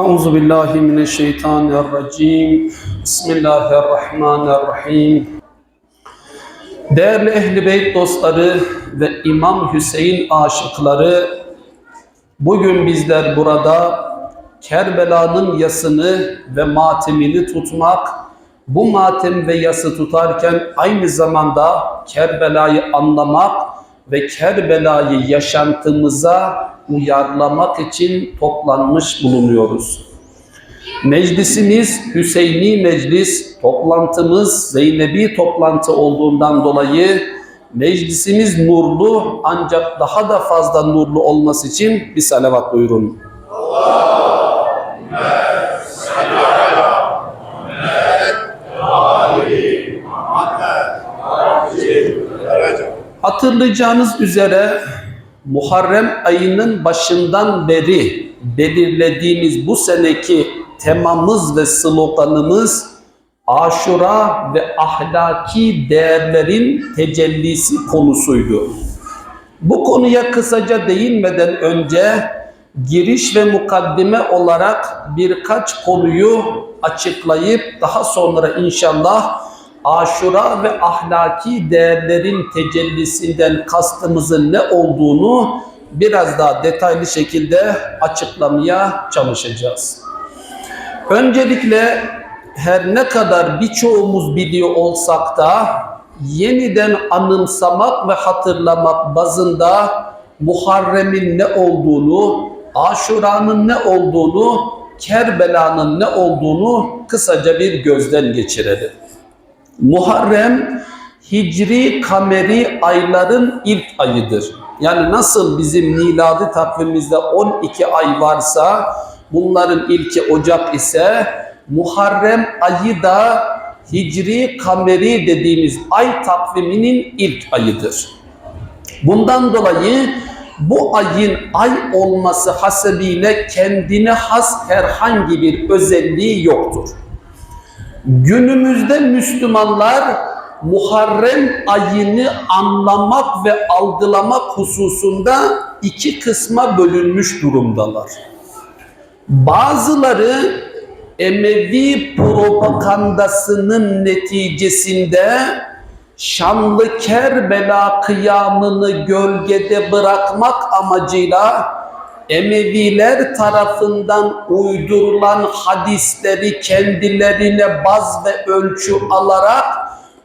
Euzu billahi mineşşeytanirracim. Bismillahirrahmanirrahim. Değerli Ehli Beyt dostları ve İmam Hüseyin aşıkları, bugün bizler burada Kerbela'nın yasını ve matemini tutmak, bu matem ve yası tutarken aynı zamanda Kerbela'yı anlamak ve Kerbela'yı yaşantımıza uyarlamak için toplanmış bulunuyoruz. Meclisimiz Hüseyni Meclis, toplantımız Zeynebi toplantı olduğundan dolayı meclisimiz nurlu ancak daha da fazla nurlu olması için bir salavat buyurun. Hatırlayacağınız üzere Muharrem ayının başından beri belirlediğimiz bu seneki temamız ve sloganımız aşura ve ahlaki değerlerin tecellisi konusuydu. Bu konuya kısaca değinmeden önce giriş ve mukaddime olarak birkaç konuyu açıklayıp daha sonra inşallah aşura ve ahlaki değerlerin tecellisinden kastımızın ne olduğunu biraz daha detaylı şekilde açıklamaya çalışacağız. Öncelikle her ne kadar birçoğumuz biliyor olsak da yeniden anımsamak ve hatırlamak bazında Muharrem'in ne olduğunu, Aşura'nın ne olduğunu, Kerbela'nın ne olduğunu kısaca bir gözden geçirelim. Muharrem Hicri kameri ayların ilk ayıdır. Yani nasıl bizim miladi takvimimizde 12 ay varsa bunların ilki Ocak ise Muharrem ayı da Hicri kameri dediğimiz ay takviminin ilk ayıdır. Bundan dolayı bu ayın ay olması hasebiyle kendine has herhangi bir özelliği yoktur. Günümüzde Müslümanlar Muharrem ayını anlamak ve algılamak hususunda iki kısma bölünmüş durumdalar. Bazıları Emevi propagandasının neticesinde Şanlı Kerbela kıyamını gölgede bırakmak amacıyla Emeviler tarafından uydurulan hadisleri kendilerine baz ve ölçü alarak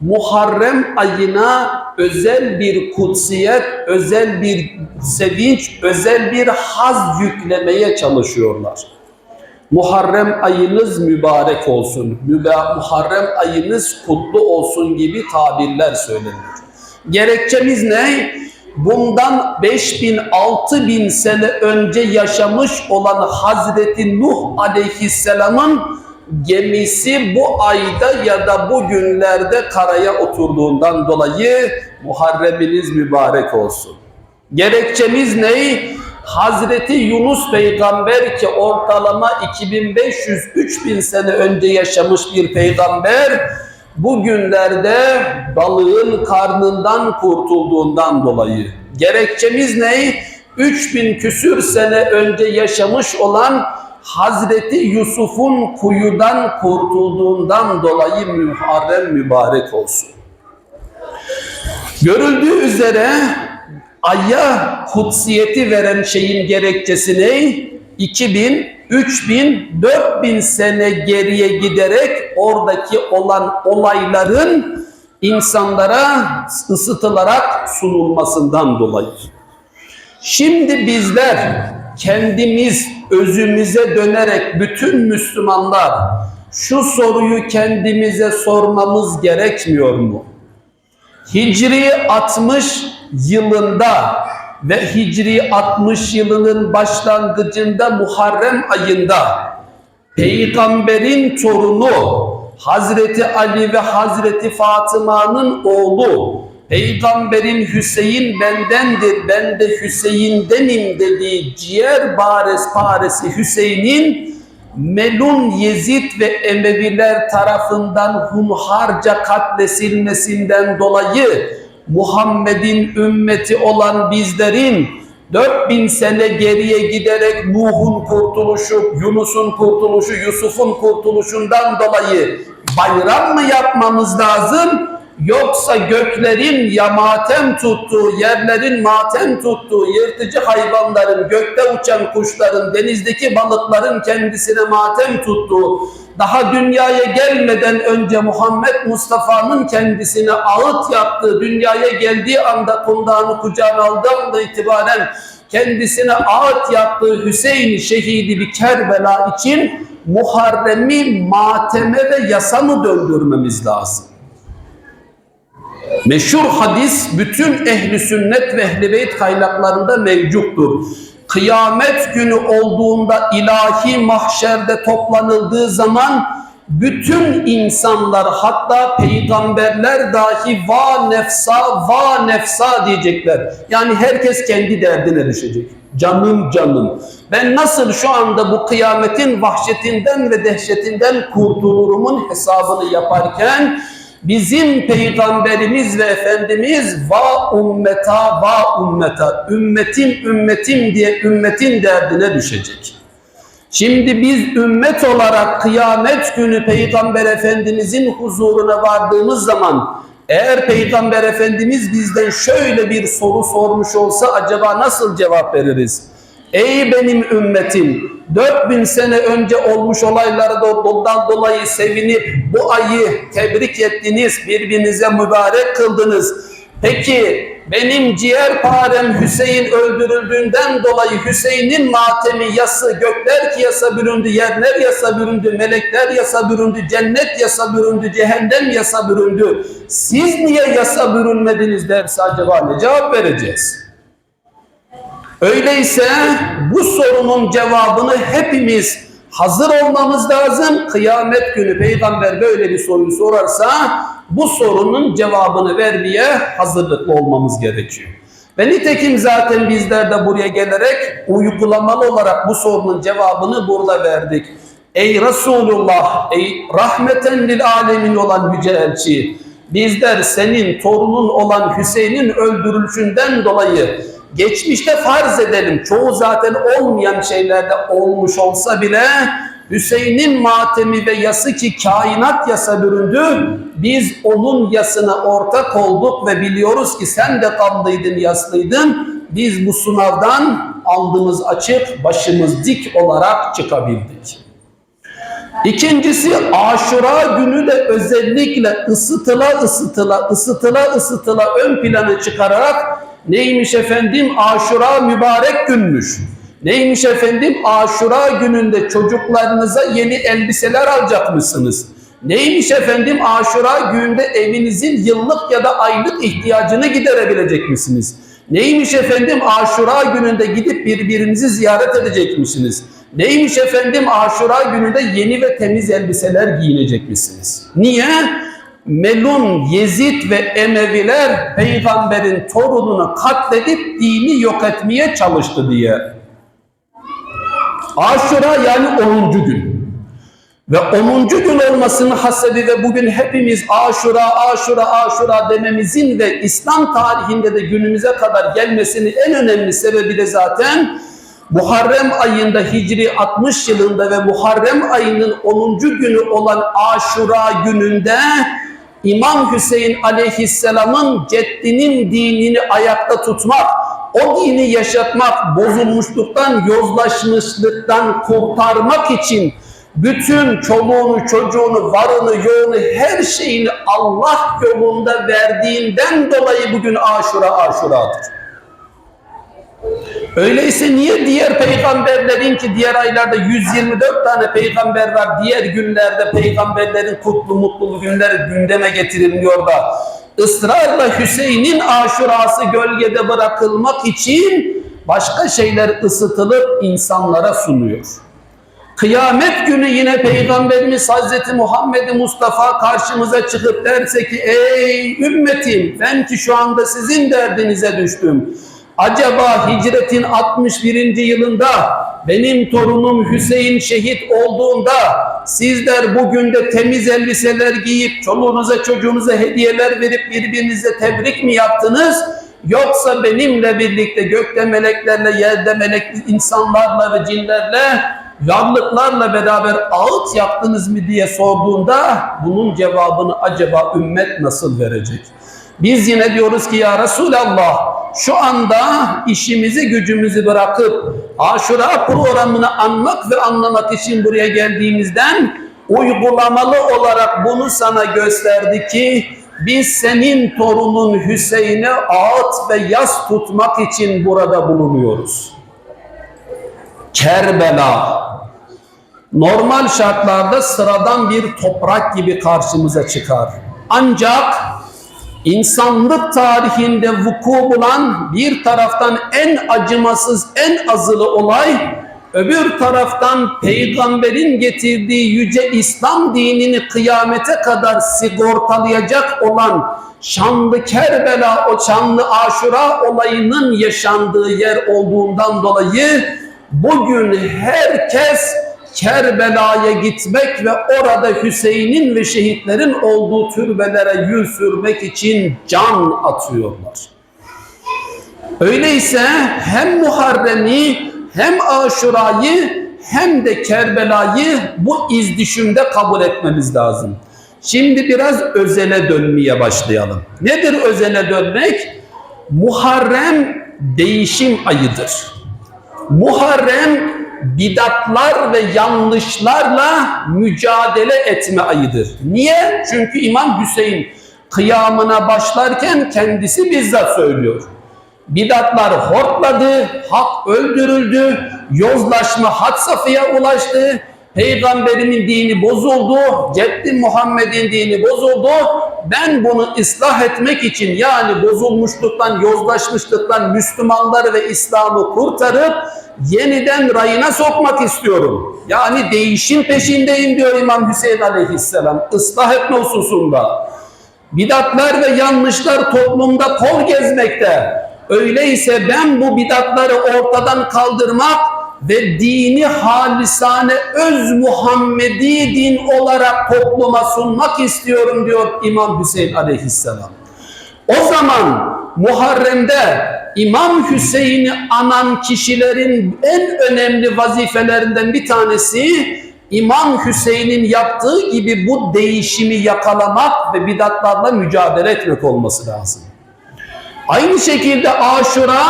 Muharrem ayına özel bir kutsiyet, özel bir sevinç, özel bir haz yüklemeye çalışıyorlar. Muharrem ayınız mübarek olsun, Muharrem ayınız kutlu olsun gibi tabirler söylenir. Gerekçemiz ne? Bundan 5000 6000 sene önce yaşamış olan Hazreti Nuh aleyhisselamın gemisi bu ayda ya da bu günlerde karaya oturduğundan dolayı Muharreminiz mübarek olsun. Gerekçemiz ne? Hazreti Yunus peygamber ki ortalama 2500-3000 sene önce yaşamış bir peygamber bugünlerde balığın karnından kurtulduğundan dolayı. Gerekçemiz ne? 3000 küsür sene önce yaşamış olan Hazreti Yusuf'un kuyudan kurtulduğundan dolayı Muharrem mübarek olsun. Görüldüğü üzere aya kutsiyeti veren şeyin gerekçesi ne? 2000, 3000, 4000 sene geriye giderek oradaki olan olayların insanlara ısıtılarak sunulmasından dolayı. Şimdi bizler kendimiz özümüze dönerek bütün Müslümanlar şu soruyu kendimize sormamız gerekmiyor mu? Hicri 60 yılında ve Hicri 60 yılının başlangıcında Muharrem ayında Peygamberin torunu Hazreti Ali ve Hazreti Fatıma'nın oğlu Peygamberin Hüseyin bendendir, ben de Hüseyin'denim dediği ciğer bares paresi Hüseyin'in Melun Yezid ve Emeviler tarafından hunharca katlesilmesinden dolayı Muhammed'in ümmeti olan bizlerin 4000 sene geriye giderek Nuh'un kurtuluşu, Yunus'un kurtuluşu, Yusuf'un kurtuluşundan dolayı bayram mı yapmamız lazım? Yoksa göklerin ya matem tuttuğu, yerlerin matem tuttuğu, yırtıcı hayvanların, gökte uçan kuşların, denizdeki balıkların kendisine matem tuttuğu, daha dünyaya gelmeden önce Muhammed Mustafa'nın kendisine ağıt yaptığı, dünyaya geldiği anda kundağını kucağına aldığı anda itibaren kendisine ağıt yaptığı Hüseyin şehidi bir Kerbela için Muharrem'i mateme ve yasa mı döndürmemiz lazım? Meşhur hadis bütün ehli sünnet ve ehli beyt kaynaklarında mevcuttur. Kıyamet günü olduğunda ilahi mahşerde toplanıldığı zaman bütün insanlar hatta peygamberler dahi va nefsa va nefsa diyecekler. Yani herkes kendi derdine düşecek. Canım canım. Ben nasıl şu anda bu kıyametin vahşetinden ve dehşetinden kurtulurumun hesabını yaparken bizim peygamberimiz ve efendimiz va ummeta va ummeta ümmetim ümmetim diye ümmetin derdine düşecek. Şimdi biz ümmet olarak kıyamet günü peygamber efendimizin huzuruna vardığımız zaman eğer peygamber efendimiz bizden şöyle bir soru sormuş olsa acaba nasıl cevap veririz? Ey benim ümmetim 4000 sene önce olmuş olaylara ondan dolayı sevinip bu ayı tebrik ettiniz, birbirinize mübarek kıldınız. Peki benim ciğerparem Hüseyin öldürüldüğünden dolayı Hüseyin'in matemi yası, gökler ki yasa büründü, yerler yasa büründü, melekler yasa büründü, cennet yasa büründü, cehennem yasa büründü. Siz niye yasa bürünmediniz derse acaba ne cevap vereceğiz? Öyleyse bu sorunun cevabını hepimiz hazır olmamız lazım. Kıyamet günü peygamber böyle bir soruyu sorarsa bu sorunun cevabını vermeye hazırlıklı olmamız gerekiyor. Ve nitekim zaten bizler de buraya gelerek uygulamalı olarak bu sorunun cevabını burada verdik. Ey Resulullah, ey rahmeten lil alemin olan yüce elçi, bizler senin torunun olan Hüseyin'in öldürülüşünden dolayı geçmişte farz edelim çoğu zaten olmayan şeylerde olmuş olsa bile Hüseyin'in matemi ve yası ki kainat yasa büründü. Biz onun yasına ortak olduk ve biliyoruz ki sen de kanlıydın, yaslıydın. Biz bu sınavdan aldığımız açık, başımız dik olarak çıkabildik. İkincisi Aşura günü de özellikle ısıtıla ısıtıla ısıtıla ısıtıla ön plana çıkararak neymiş efendim Aşura mübarek günmüş. Neymiş efendim Aşura gününde çocuklarınıza yeni elbiseler alacakmışsınız. Neymiş efendim Aşura gününde evinizin yıllık ya da aylık ihtiyacını giderebilecek misiniz? Neymiş efendim Aşura gününde gidip birbirinizi ziyaret edecek misiniz? Neymiş efendim Aşura gününde yeni ve temiz elbiseler giyinecek misiniz? Niye? Melun, Yezid ve Emeviler peygamberin torununu katledip dini yok etmeye çalıştı diye. Aşura yani 10. gün. Ve 10. gün olmasının hasebi ve bugün hepimiz aşura, aşura, aşura dememizin ve İslam tarihinde de günümüze kadar gelmesinin en önemli sebebi de zaten Muharrem ayında Hicri 60 yılında ve Muharrem ayının 10. günü olan aşura gününde İmam Hüseyin aleyhisselamın ceddinin dinini ayakta tutmak, o dini yaşatmak, bozulmuşluktan, yozlaşmışlıktan kurtarmak için bütün çoluğunu, çocuğunu, varını, yoğunu, her şeyini Allah yolunda verdiğinden dolayı bugün aşura aşuradır. Öyleyse niye diğer peygamberlerin ki diğer aylarda 124 tane peygamber var, diğer günlerde peygamberlerin kutlu mutlu günleri gündeme getirilmiyor da ısrarla Hüseyin'in aşurası gölgede bırakılmak için başka şeyler ısıtılıp insanlara sunuyor. Kıyamet günü yine Peygamberimiz Hazreti Muhammed Mustafa karşımıza çıkıp derse ki ey ümmetim ben ki şu anda sizin derdinize düştüm. Acaba hicretin 61. yılında benim torunum Hüseyin şehit olduğunda sizler bugün de temiz elbiseler giyip çoluğunuza çocuğunuza hediyeler verip birbirinize tebrik mi yaptınız? Yoksa benimle birlikte gökte meleklerle, yerde melekli insanlarla ve cinlerle, varlıklarla beraber ağıt yaktınız mı diye sorduğunda bunun cevabını acaba ümmet nasıl verecek? Biz yine diyoruz ki ya Resulallah şu anda işimizi gücümüzü bırakıp aşura programını anmak ve anlamak için buraya geldiğimizden uygulamalı olarak bunu sana gösterdi ki biz senin torunun Hüseyin'e ağıt ve yas tutmak için burada bulunuyoruz. Kerbela normal şartlarda sıradan bir toprak gibi karşımıza çıkar. Ancak insanlık tarihinde vuku bulan bir taraftan en acımasız, en azılı olay, öbür taraftan peygamberin getirdiği yüce İslam dinini kıyamete kadar sigortalayacak olan şanlı Kerbela, o şanlı Aşura olayının yaşandığı yer olduğundan dolayı bugün herkes Kerbela'ya gitmek ve orada Hüseyin'in ve şehitlerin olduğu türbelere yüz sürmek için can atıyorlar. Öyleyse hem Muharrem'i hem Aşura'yı hem de Kerbela'yı bu izdüşümde kabul etmemiz lazım. Şimdi biraz özele dönmeye başlayalım. Nedir özele dönmek? Muharrem değişim ayıdır. Muharrem bidatlar ve yanlışlarla mücadele etme ayıdır. Niye? Çünkü İmam Hüseyin kıyamına başlarken kendisi bizzat söylüyor. Bidatlar hortladı, hak öldürüldü, yozlaşma had safhaya ulaştı, Peygamberimin dini bozuldu, Ceddi Muhammed'in dini bozuldu. Ben bunu ıslah etmek için yani bozulmuşluktan, yozlaşmışlıktan Müslümanları ve İslam'ı kurtarıp yeniden rayına sokmak istiyorum. Yani değişim peşindeyim diyor İmam Hüseyin Aleyhisselam. Islah etme hususunda. Bidatlar ve yanlışlar toplumda kol gezmekte. Öyleyse ben bu bidatları ortadan kaldırmak ve dini halisane öz Muhammedi din olarak topluma sunmak istiyorum diyor İmam Hüseyin aleyhisselam. O zaman Muharrem'de İmam Hüseyin'i anan kişilerin en önemli vazifelerinden bir tanesi İmam Hüseyin'in yaptığı gibi bu değişimi yakalamak ve bidatlarla mücadele etmek olması lazım. Aynı şekilde Aşura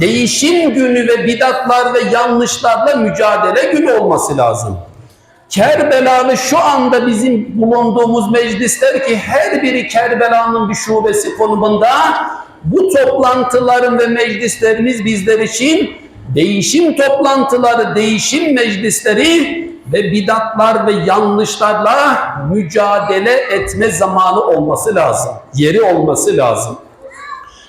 değişim günü ve bidatlar ve yanlışlarla mücadele günü olması lazım. Kerbelalı şu anda bizim bulunduğumuz meclisler ki her biri Kerbela'nın bir şubesi konumunda bu toplantıların ve meclislerimiz bizler için değişim toplantıları, değişim meclisleri ve bidatlar ve yanlışlarla mücadele etme zamanı olması lazım. Yeri olması lazım.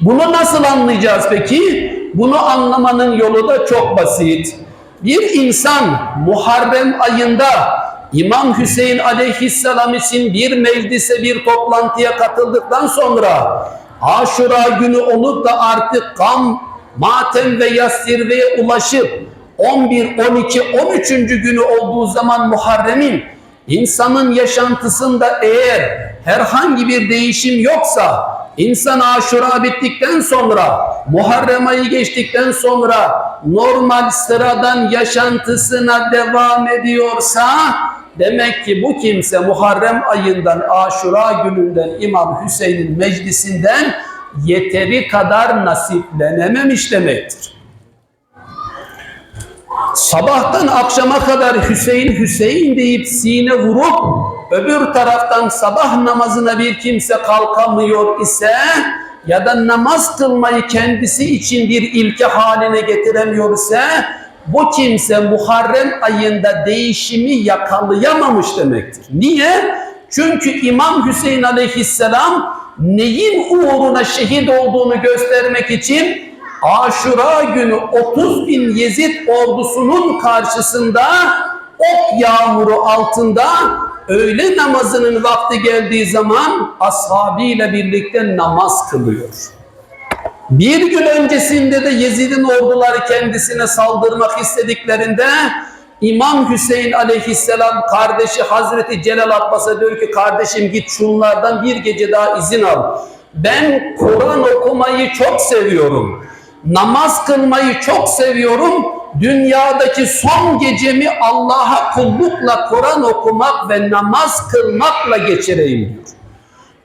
Bunu nasıl anlayacağız peki? Bunu anlamanın yolu da çok basit. Bir insan Muharrem ayında İmam Hüseyin aleyhisselam için bir meclise bir toplantıya katıldıktan sonra Aşura günü olup da artık gam, matem ve yas zirveye ulaşıp 11, 12, 13. günü olduğu zaman Muharrem'in insanın yaşantısında eğer herhangi bir değişim yoksa İnsan aşura bittikten sonra, Muharrem ayı geçtikten sonra normal sıradan yaşantısına devam ediyorsa demek ki bu kimse Muharrem ayından aşura gününden İmam Hüseyin'in meclisinden yeteri kadar nasiplenememiş demektir. Sabahtan akşama kadar Hüseyin Hüseyin deyip sine vurup öbür taraftan sabah namazına bir kimse kalkamıyor ise ya da namaz kılmayı kendisi için bir ilke haline getiremiyor ise bu kimse Muharrem ayında değişimi yakalayamamış demektir. Niye? Çünkü İmam Hüseyin aleyhisselam neyin uğruna şehit olduğunu göstermek için Aşura günü 30 bin Yezid ordusunun karşısında ok yağmuru altında öğle namazının vakti geldiği zaman ashabıyla birlikte namaz kılıyor. Bir gün öncesinde de Yezid'in orduları kendisine saldırmak istediklerinde İmam Hüseyin aleyhisselam kardeşi Hazreti Celal Abbas'a diyor ki kardeşim git şunlardan bir gece daha izin al. Ben Kur'an okumayı çok seviyorum. Namaz kılmayı çok seviyorum. Dünyadaki son gecemi Allah'a kullukla Kur'an okumak ve namaz kılmakla geçireyim diyor.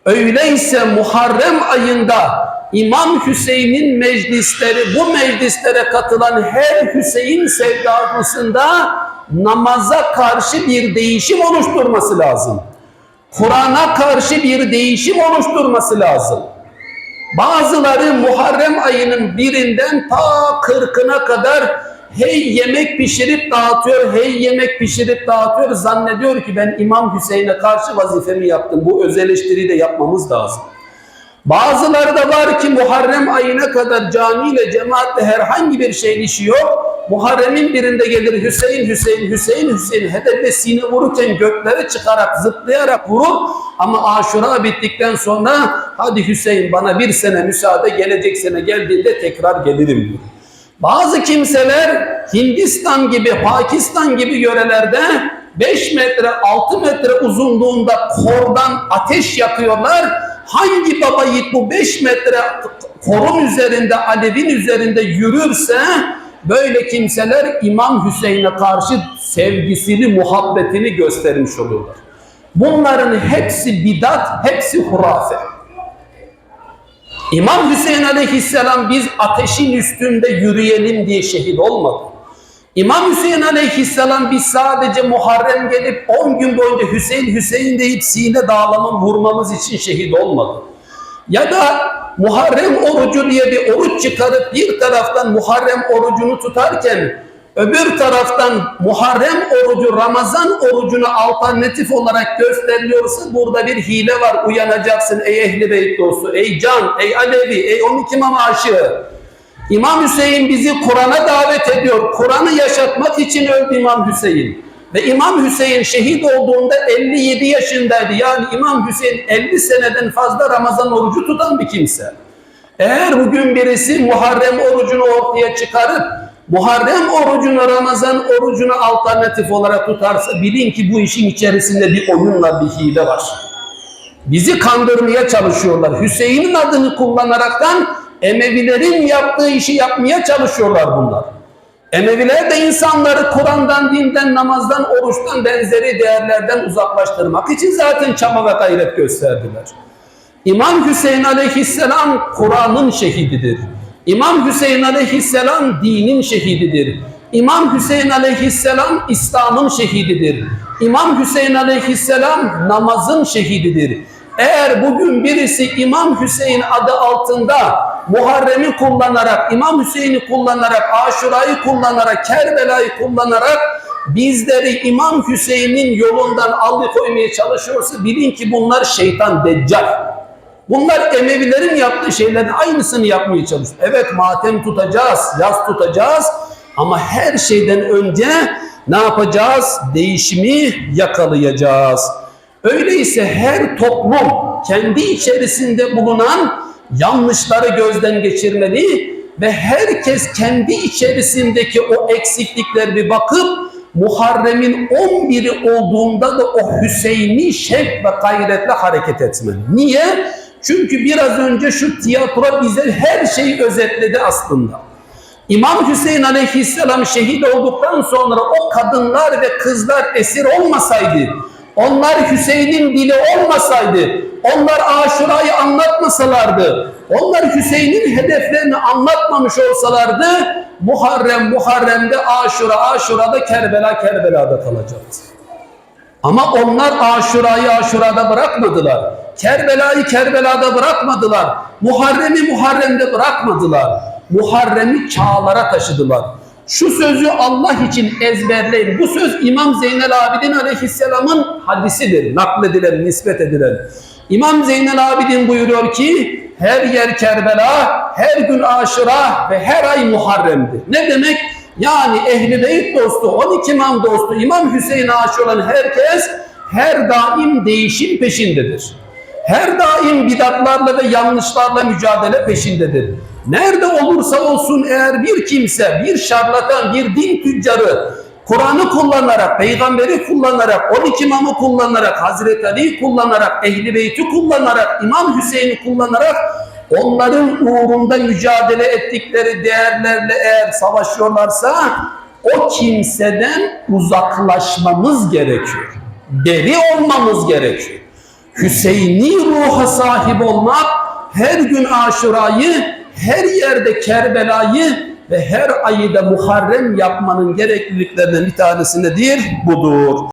Öyleyse Muharrem ayında İmam Hüseyin'in meclisleri, bu meclislere katılan her Hüseyin sevdalısında namaza karşı bir değişim oluşturması lazım. Kur'an'a karşı bir değişim oluşturması lazım. Bazıları Muharrem ayının birinden ta kırkına kadar hey yemek pişirip dağıtıyor, hey yemek pişirip dağıtıyor. Zannediyor ki ben İmam Hüseyin'e karşı vazifemi yaptım. Bu öz eleştiriyi de yapmamız lazım. Bazıları da var ki Muharrem ayına kadar camiyle cemaatle herhangi bir şey işi yok. Muharrem'in birinde gelir Hüseyin, Hüseyin, Hüseyin, Hüseyin hedefesini vururken göklere çıkarak, zıplayarak vurur. Ama aşura bittikten sonra hadi Hüseyin bana bir sene müsaade gelecek sene geldiğinde tekrar gelirim diyor. Bazı kimseler Hindistan gibi, Pakistan gibi yörelerde 5 metre, 6 metre uzunluğunda kordan ateş yakıyorlar. Hangi baba yiğit bu 5 metre korun üzerinde, alevin üzerinde yürürse böyle kimseler İmam Hüseyin'e karşı sevgisini, muhabbetini göstermiş oluyorlar. Bunların hepsi bidat, hepsi hurafe. İmam Hüseyin aleyhisselam biz ateşin üstünde yürüyelim diye şehit olmadı. İmam Hüseyin aleyhisselam biz sadece Muharrem gelip 10 gün boyunca Hüseyin Hüseyin deyip sine dağlamın vurmamız için şehit olmadı. Ya da Muharrem orucu diye bir oruç çıkarıp bir taraftan Muharrem orucunu tutarken öbür taraftan Muharrem orucu Ramazan orucuna alternatif olarak gösteriliyorsa burada bir hile var uyanacaksın ey ehli beyt dostu, ey can, ey Alevi, ey 12 imam aşığı. İmam Hüseyin bizi Kur'an'a davet ediyor. Kur'an'ı yaşatmak için öldü İmam Hüseyin. Ve İmam Hüseyin şehit olduğunda 57 yaşındaydı. Yani İmam Hüseyin 50 seneden fazla Ramazan orucu tutan bir kimse. Eğer bugün birisi Muharrem orucunu ortaya çıkarıp Muharrem orucunu Ramazan orucunu alternatif olarak tutarsa bilin ki bu işin içerisinde bir oyunla bir hile var. Bizi kandırmaya çalışıyorlar. Hüseyin'in adını kullanaraktan Emevilerin yaptığı işi yapmaya çalışıyorlar bunlar. Emeviler de insanları Kur'an'dan, dinden, namazdan, oruçtan, benzeri değerlerden uzaklaştırmak için zaten çaba ve gayret gösterdiler. İmam Hüseyin aleyhisselam Kur'an'ın şehididir. İmam Hüseyin aleyhisselam dinin şehididir. İmam Hüseyin aleyhisselam İslam'ın şehididir. İmam Hüseyin aleyhisselam namazın şehididir. Eğer bugün birisi İmam Hüseyin adı altında Muharrem'i kullanarak, İmam Hüseyin'i kullanarak, Aşura'yı kullanarak, Kerbela'yı kullanarak bizleri İmam Hüseyin'in yolundan alıkoymaya çalışıyorsa bilin ki bunlar şeytan deccal. Bunlar Emevilerin yaptığı şeylerin aynısını yapmaya çalışıyor. Evet matem tutacağız, yaz tutacağız ama her şeyden önce ne yapacağız? Değişimi yakalayacağız. Öyleyse her toplum kendi içerisinde bulunan yanlışları gözden geçirmeli ve herkes kendi içerisindeki o eksiklikler bakıp Muharrem'in 11'i olduğunda da o Hüseyin'i şevk ve gayretle hareket etmeli. Niye? Çünkü biraz önce şu tiyatro bize her şeyi özetledi aslında. İmam Hüseyin aleyhisselam şehit olduktan sonra o kadınlar ve kızlar esir olmasaydı, onlar Hüseyin'in dili olmasaydı, onlar Aşura'yı anlatmasalardı, onlar Hüseyin'in hedeflerini anlatmamış olsalardı, Muharrem Muharrem'de Aşura, Aşura'da Kerbela, Kerbela'da kalacaktı. Ama onlar Aşura'yı Aşura'da bırakmadılar. Kerbela'yı Kerbela'da bırakmadılar. Muharrem'i Muharrem'de bırakmadılar. Muharrem'i çağlara taşıdılar. Şu sözü Allah için ezberleyin. Bu söz İmam Zeynel Abidin Aleyhisselam'ın hadisidir. Nakledilen, nispet edilen. İmam Zeynel Abidin buyuruyor ki her yer Kerbela, her gün Aşura ve her ay Muharrem'dir. Ne demek? Yani Ehli Beyt dostu, 12 imam dostu, İmam Hüseyin aşık olan herkes her daim değişim peşindedir. Her daim bidatlarla ve yanlışlarla mücadele peşindedir. Nerede olursa olsun eğer bir kimse, bir şarlatan, bir din tüccarı Kur'an'ı kullanarak, peygamberi kullanarak, 12 imamı kullanarak, Hazreti Ali'yi kullanarak, Ehli Beyt'i kullanarak, İmam Hüseyin'i kullanarak onların uğrunda mücadele ettikleri değerlerle eğer savaşıyorlarsa o kimseden uzaklaşmamız gerekiyor. Beri olmamız gerekiyor. Hüseyini ruha sahip olmak, her gün aşurayı, her yerde Kerbela'yı ve her ayı da Muharrem yapmanın gerekliliklerinden bir tanesi nedir? Budur.